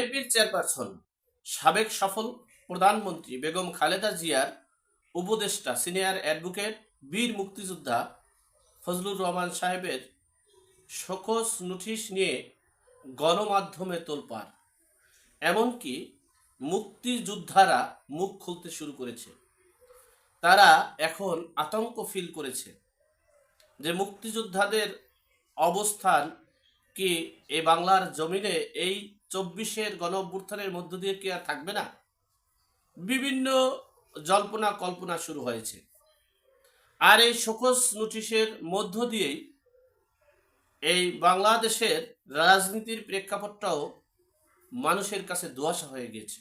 বিএনপির চেয়ারপারসন, সাবেক সফল প্রধানমন্ত্রী বেগম খালেদা জিয়ার উপদেষ্টা, সিনিয়র অ্যাডভোকেট বীর মুক্তিযোদ্ধা ফজলুর রহমান সাহেবের শোকস নোটিশ নিয়ে গণমাধ্যমে তোলপাড়। এমনকি মুক্তিযোদ্ধারা মুখ খুলতে শুরু করেছে। তারা এখন আতঙ্ক ফিল করেছে যে মুক্তিযোদ্ধাদের অবস্থান কি এই বাংলার জমিনে এই চব্বিশের গণ অভ্যুত্থানের মধ্য দিয়ে কি আর থাকবে না? বিভিন্ন জল্পনা কল্পনা শুরু হয়েছে। আর এই শোকস নোটিশের মধ্য দিয়েই এই বাংলাদেশের রাজনীতির প্রেক্ষাপটটাও মানুষের কাছে দুয়াশা হয়ে গেছে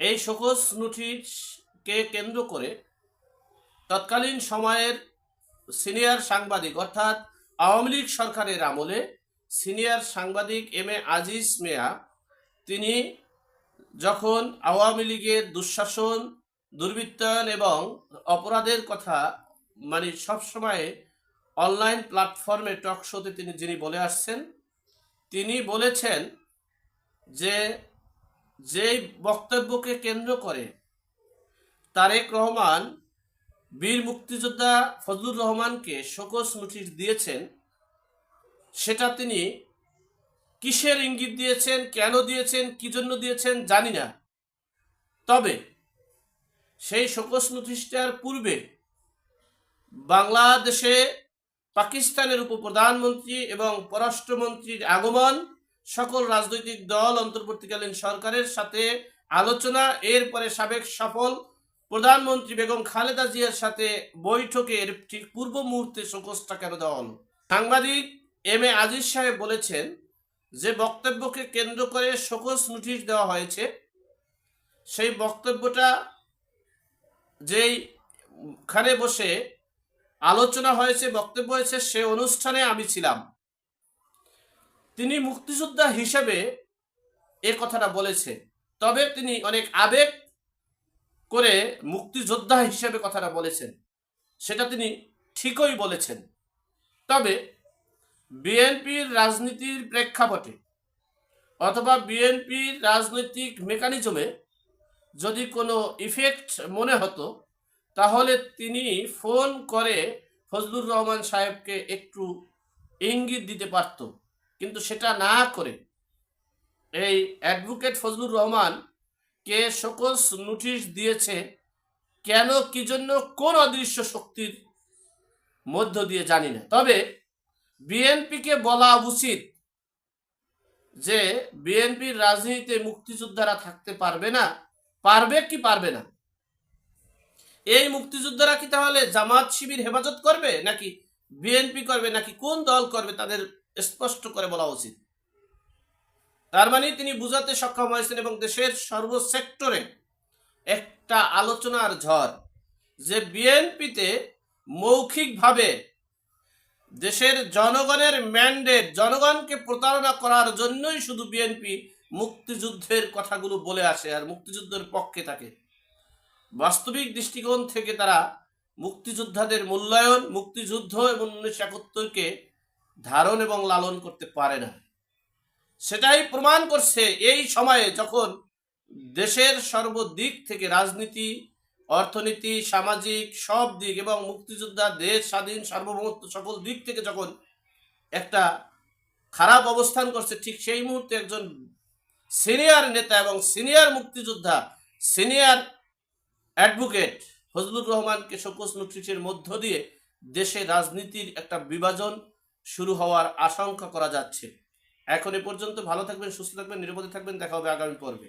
এই শোকস নোটিশকে কেন্দ্র করে তৎকালীন সময়ের সিনিয়র সাংবাদিক অর্থাৎ আওয়ামী লীগ সরকারের আমলে সিনিয়র সাংবাদিক এম এ আজিজ মিয়া, তিনি যখন আওয়ামী লীগের দুঃশাসন, দুর্বৃত্তায়ন এবং অপরাধের কথা মানে সবসময় অনলাইন প্ল্যাটফর্মে টক শোতে তিনি, যিনি বলে আসছেন, তিনি বলেছেন যে যেই বক্তব্যকে কেন্দ্র করে তারেক রহমান, বীর মুক্তিযোদ্ধা ফজলুর রহমানকে শোকস নোটিশ দিয়েছেন সেটা তিনি কিসের ইঙ্গিত দিয়েছেন, কেন দিয়েছেন, কি জন্য দিয়েছেন জানি না। তবে সেই শোকস নোটিশটার পূর্বে বাংলাদেশে পাকিস্তানের উপপ্রধানমন্ত্রী এবং পররাষ্ট্রমন্ত্রীর আগমন সকল রাজনৈতিক দল অন্তর্বর্তীকালীন সরকারের সাথে আলোচনা, এরপরে সাবেক সফল প্রধানমন্ত্রী বেগম খালেদা জিয়ার সাথে বৈঠকের ঠিক পূর্ব মুহূর্তে শোকসটা কেন দেওয়া হলো? সাংবাদিক এম এ আজিজ সাহেব বলেছেন যে বক্তব্যকে কেন্দ্র করে শোকস নোটিশ দেওয়া হয়েছে। সেই বক্তব্যটা যেই খানে বসে আলোচনা হয়েছে, বক্তব্য হয়েছে, সে অনুষ্ঠানে আমি ছিলাম। তিনি মুক্তিযোদ্ধা হিসেবে এ কথাটা বলেছে তবে তিনি অনেক আবেগ করে মুক্তিযোদ্ধা হিসেবে কথাটা বলেছেন। সেটা তিনি ঠিকই বলেছেন। তবে বিএনপির রাজনীতির প্রেক্ষাপটে অথবা বিএনপির রাজনৈতিক মেকানিজমে যদি কোনো ইফেক্ট মনে হতো, তাহলে তিনি ফোন করে ফজলুর রহমান সাহেবকে একটু ইঙ্গিত দিতে পারত। কিন্তু সেটা না করে এই অ্যাডভোকেট ফজলুর রহমান কে শোকস নোটিশ দিয়েছে কেন, কি জন্য, কোন অদৃশ্য শক্তির মধ্য দিয়ে জানি না। তবে বিএনপিকে বলা উচিত যে বিএনপির রাজনীতিতে মুক্তিযোদ্ধারা থাকতে পারবে না, পারবে কি পারবে না? এই মুক্তিযোদ্ধারা কি তাহলে জামাত শিবির হেফাজত করবে নাকি বিএনপি করবে নাকি কোন দল করবে তাদের স্পষ্ট করে বলা উচিত। তার মানে তিনি বুঝাতে সক্ষম হয়েছেন এবং দেশের সর্বসেক্টরে একটা আলোচনার ঝড় যে বিএনপিতে মৌখিকভাবে দেশের জনগণের ম্যান্ডেট জনগণকে প্রতারণা করার জন্যই শুধু বিএনপি মুক্তিযুদ্ধের কথাগুলো বলে আসে আর মুক্তিযুদ্ধের পক্ষে থাকে। বাস্তবিক দৃষ্টিকোণ থেকে তারা মুক্তিযোদ্ধাদের মূল্যায়ন, মুক্তিযুদ্ধ এবং উনিশশো একাত্তরকে ধারণ এবং লালন করতে পারে না। সেটাই প্রমাণ করছে এই সময়ে যখন দেশের সর্বদিক থেকে রাজনীতি অর্থনীতি, সামাজিক, সব দিক এবং মুক্তিযোদ্ধা, দেশ, স্বাধীন, সার্বভৌমত্ব সকল দিক থেকে যখন একটা খারাপ অবস্থান করছে, ঠিক সেই মুহূর্তে একজন সিনিয়র নেতা এবং সিনিয়র মুক্তিযোদ্ধা, সিনিয়র অ্যাডভোকেট ফজলুর রহমানকে শোকস নোটিশের মধ্য দিয়ে দেশে রাজনীতির একটা বিভাজন শুরু হওয়ার আশঙ্কা করা যাচ্ছে। এখন এ পর্যন্ত ভালো থাকবেন, সুস্থ থাকবেন, নিরাপদে থাকবেন, দেখা হবে আগামী পর্বে।